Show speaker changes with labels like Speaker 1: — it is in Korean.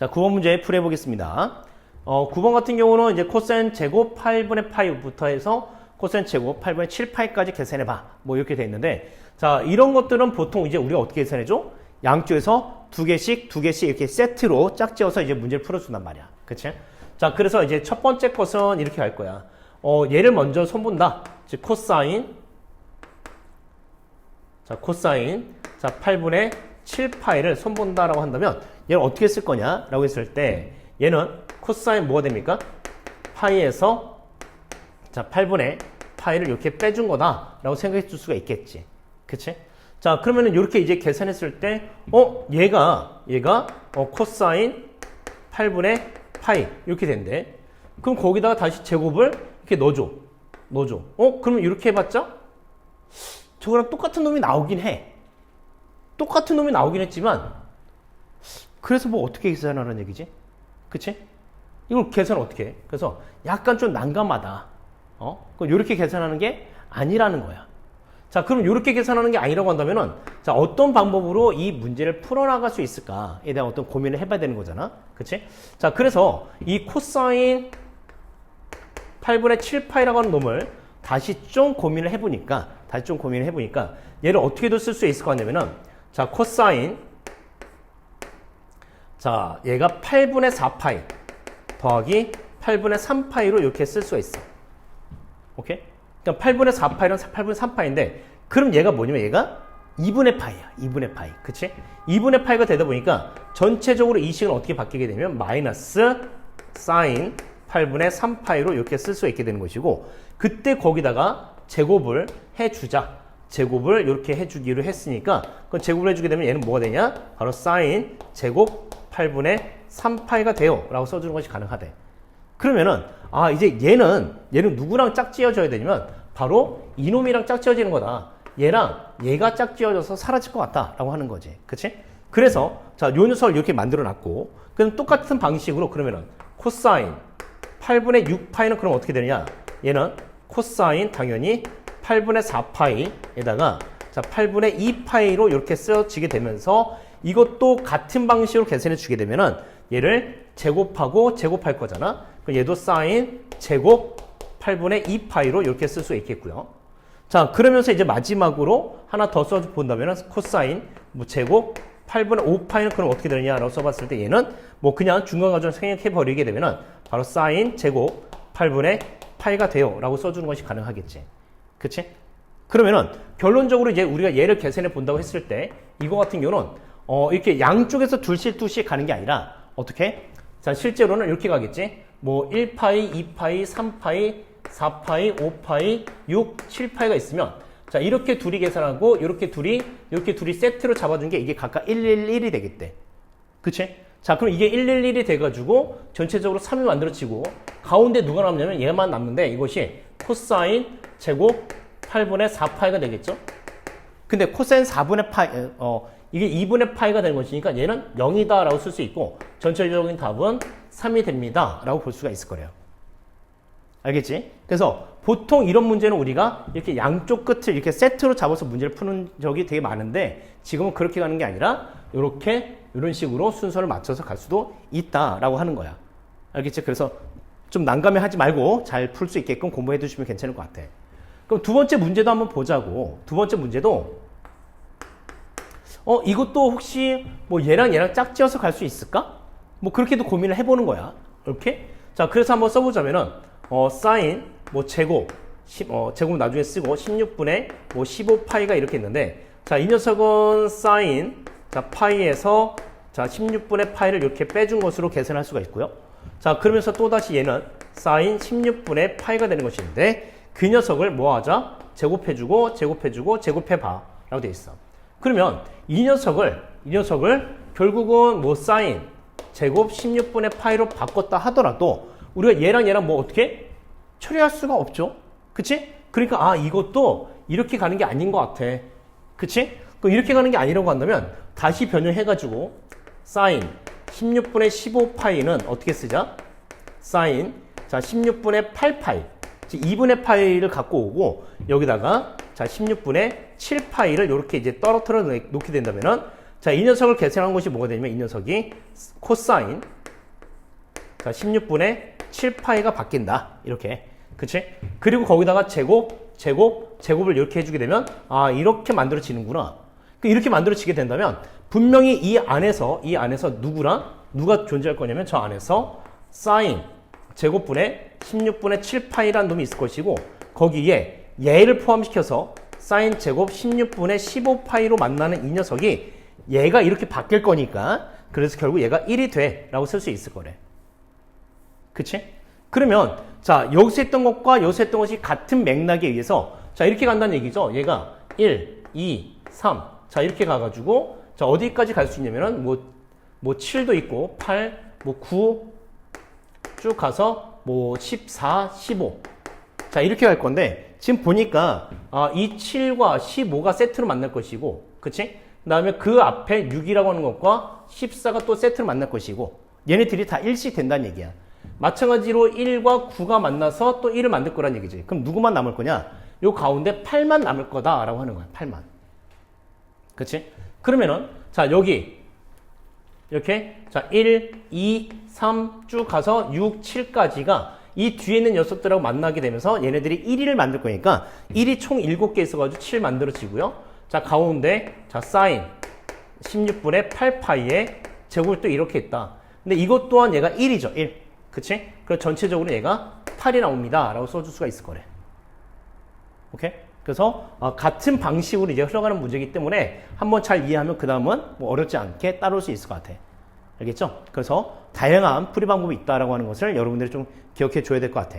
Speaker 1: 자, 9번 문제 풀어 보겠습니다. 어, 9번 같은 경우는 이제 코사인 제곱 8분의 파이부터 해서 코사인 제곱 8분의 7파이까지 계산해 봐. 뭐 이렇게 돼 있는데 자, 이런 것들은 보통 이제 우리가 어떻게 계산해 줘? 양쪽에서 두 개씩 두 개씩 이렇게 세트로 짝지어서 이제 문제를 풀어 준단 말이야. 그치? 자, 그래서 이제 첫 번째 것은 이렇게 할 거야. 어, 얘를 먼저 손본다. 즉 코사인 자, 코사인 자, 8분의 7파이를 손본다라고 한다면 얘를 어떻게 쓸 거냐라고 했을 때 얘는 코사인 뭐가 됩니까? 파이에서 자, 8분의 파이를 이렇게 빼준 거다라고 생각해 줄 수가 있겠지. 그치? 자, 그러면은 이렇게 이제 계산했을 때, 어, 얘가, 얘가, 어, 코사인 8분의 파이. 이렇게 된대. 그럼 거기다가 다시 제곱을 이렇게 넣어줘. 넣어줘. 어, 그러면 이렇게 해봤자? 저거랑 똑같은 놈이 나오긴 해. 똑같은 놈이 나오긴 했지만, 그래서 뭐 어떻게 계산하라는 얘기지? 그치? 이걸 계산 어떻게 해? 그래서 약간 좀 난감하다. 어? 그럼 이렇게 계산하는 게 아니라는 거야. 자, 그럼 이렇게 계산하는 게 아니라고 한다면은, 자, 어떤 방법으로 이 문제를 풀어나갈 수 있을까에 대한 어떤 고민을 해봐야 되는 거잖아. 그치? 자, 그래서 이 코사인 8분의 7파이라고 하는 놈을 다시 좀 고민을 해보니까, 다시 좀 고민을 해보니까, 얘를 어떻게도 쓸 수 있을 것 같냐면은, 자, 코사인, 자, 얘가 8분의 4파이 더하기 8분의 3파이로 이렇게 쓸 수가 있어. 오케이? 그러니까 8분의 4파이랑 8분의 3파인데 그럼 얘가 뭐냐면 얘가 2분의 파이야. 2분의 파이. 그치? 2분의 파이가 되다 보니까 전체적으로 이 식은 어떻게 바뀌게 되면 마이너스 사인 8분의 3파이로 이렇게 쓸 수 있게 되는 것이고 그때 거기다가 제곱을 해주자. 제곱을 이렇게 해주기로 했으니까 그럼 제곱을 해주게 되면 얘는 뭐가 되냐? 바로 사인 제곱 8분의 3파이가 돼요. 라고 써주는 것이 가능하대. 그러면은 아 이제 얘는 얘는 누구랑 짝지어져야 되냐면 바로 이놈이랑 짝지어지는 거다. 얘랑 얘가 짝지어져서 사라질 것 같다 라고 하는 거지. 그치? 그래서 자, 요 녀석을 이렇게 만들어 놨고 그럼 똑같은 방식으로 그러면은 코사인 8분의 6파이는 그럼 어떻게 되느냐? 얘는 코사인 당연히 8분의 4파이에다가 자, 8분의 2파이로 이렇게 쓰여지게 되면서 이것도 같은 방식으로 계산해 주게 되면은 얘를 제곱하고 제곱할 거잖아. 그럼 얘도 사인 제곱 8분의 2파이로 이렇게 쓸 수 있겠고요. 자, 그러면서 이제 마지막으로 하나 더 써 본다면은 코사인 뭐 제곱 8분의 5파이는 그럼 어떻게 되느냐라고 써봤을 때 얘는 뭐 그냥 중간 과정을 생략해 버리게 되면은 바로 사인 제곱 8분의 파이가 돼요 라고 써주는 것이 가능하겠지. 그치? 그러면은 결론적으로 이제 우리가 얘를 계산해 본다고 했을 때 이거 같은 경우는 어 이렇게 양쪽에서 둘씩 둘씩 가는 게 아니라 어떻게? 자 실제로는 이렇게 가겠지. 뭐 1파이, 2파이, 3파이, 4파이, 5파이, 6, 7파이가 있으면 자 이렇게 둘이 계산하고 이렇게 둘이 이렇게 둘이 세트로 잡아 준 게 이게 각각 111이 되겠대. 그치? 자 그럼 이게 111이 돼가지고 전체적으로 3이 만들어지고 가운데 누가 남냐면 얘만 남는데 이것이 코사인 제곱 8분의 4파이가 되겠죠? 근데 코사인 4분의 파이, 어, 이게 2분의 파이가 되는 것이니까 얘는 0이다 라고 쓸 수 있고 전체적인 답은 3이 됩니다 라고 볼 수가 있을 거예요. 알겠지? 그래서 보통 이런 문제는 우리가 이렇게 양쪽 끝을 이렇게 세트로 잡아서 문제를 푸는 적이 되게 많은데 지금은 그렇게 가는 게 아니라 이렇게 이런 식으로 순서를 맞춰서 갈 수도 있다라고 하는 거야. 알겠지? 그래서 좀 난감해 하지 말고 잘 풀 수 있게끔 공부해 두시면 괜찮을 것 같아. 그럼 두 번째 문제도 한번 보자고. 두 번째 문제도 어 이것도 혹시 뭐 얘랑 얘랑 짝지어서 갈 수 있을까? 뭐 그렇게도 고민을 해보는 거야. 이렇게 자 그래서 한번 써보자면은 어 사인 뭐 제곱 10, 어 제곱 나중에 쓰고 16분의 뭐 15파이가 이렇게 있는데 자 이 녀석은 사인 자 파이에서 자 16분의 파이를 이렇게 빼준 것으로 계산할 수가 있고요. 자 그러면서 또 다시 얘는 사인 16분의 파이가 되는 것인데 그 녀석을 뭐 하자? 제곱해주고 제곱해주고 제곱해봐 라고 돼 있어. 그러면 이 녀석을 이 녀석을 결국은 뭐 사인 제곱 16분의 파이로 바꿨다 하더라도 우리가 얘랑 얘랑 뭐 어떻게 처리할 수가 없죠. 그치? 그러니까 아 이것도 이렇게 가는 게 아닌 것 같아. 그치? 그럼 이렇게 가는 게 아니라고 한다면 다시 변형해가지고 사인 16분의 15 파이는 어떻게 쓰자? 사인 자 16분의 8 파이 2분의 파이를 갖고 오고 여기다가 자 16분의 7파이를 이렇게 이제 떨어뜨려 놓게 된다면은 자, 이 녀석을 계산한 것이 뭐가 되냐면 이 녀석이 코사인 자, 16분의 7파이가 바뀐다. 이렇게. 그치? 그리고 거기다가 제곱, 제곱, 제곱을 이렇게 해주게 되면, 아, 이렇게 만들어지는구나. 그 이렇게 만들어지게 된다면, 분명히 이 안에서, 이 안에서 누구랑, 누가 존재할 거냐면, 저 안에서 사인, 제곱분의 16분의 7파이라는 놈이 있을 것이고, 거기에 얘를 포함시켜서 사인 제곱 16분의 15파이로 만나는 이 녀석이 얘가 이렇게 바뀔 거니까, 그래서 결국 얘가 1이 돼. 라고 쓸 수 있을 거래. 그치? 그러면 자 여기서 했던 것과 여기서 했던 것이 같은 맥락에 의해서 자 이렇게 간다는 얘기죠. 얘가 1, 2, 3. 자 이렇게 가가지고 자 어디까지 갈 수 있냐면은 뭐, 뭐 7도 있고 8, 뭐 9, 쭉 가서 뭐 14, 15. 자 이렇게 갈 건데 지금 보니까 아, 이 7과 15가 세트로 만날 것이고 그치? 그 다음에 그 앞에 6이라고 하는 것과 14가 또 세트로 만날 것이고 얘네들이 다 일씩 된다는 얘기야. 마찬가지로 1과 9가 만나서 또 1을 만들 거란 얘기지. 그럼 누구만 남을 거냐? 요 가운데 8만 남을 거다라고 하는 거야. 8만. 그치? 그러면은 자 여기 이렇게 자 1, 2, 3 쭉 가서 6, 7까지가 이 뒤에 있는 녀석들하고 만나게 되면서 얘네들이 1위를 만들 거니까 1이 총 7개 있어가지고 7 만들어지고요. 자 가운데 자 사인 16분의 8파이에 제곱을 또 이렇게 했다. 근데 이것 또한 얘가 1이죠. 1. 그치? 그래서 전체적으로 얘가 8이 나옵니다. 라고 써줄 수가 있을 거래. 오케이? 그래서 어, 같은 방식으로 이제 흘러가는 문제이기 때문에 한번 잘 이해하면 그 다음은 뭐 어렵지 않게 따라올 수 있을 것 같아. 알겠죠? 그래서 다양한 풀이 방법이 있다라고 하는 것을 여러분들이 좀 기억해 줘야 될 것 같아.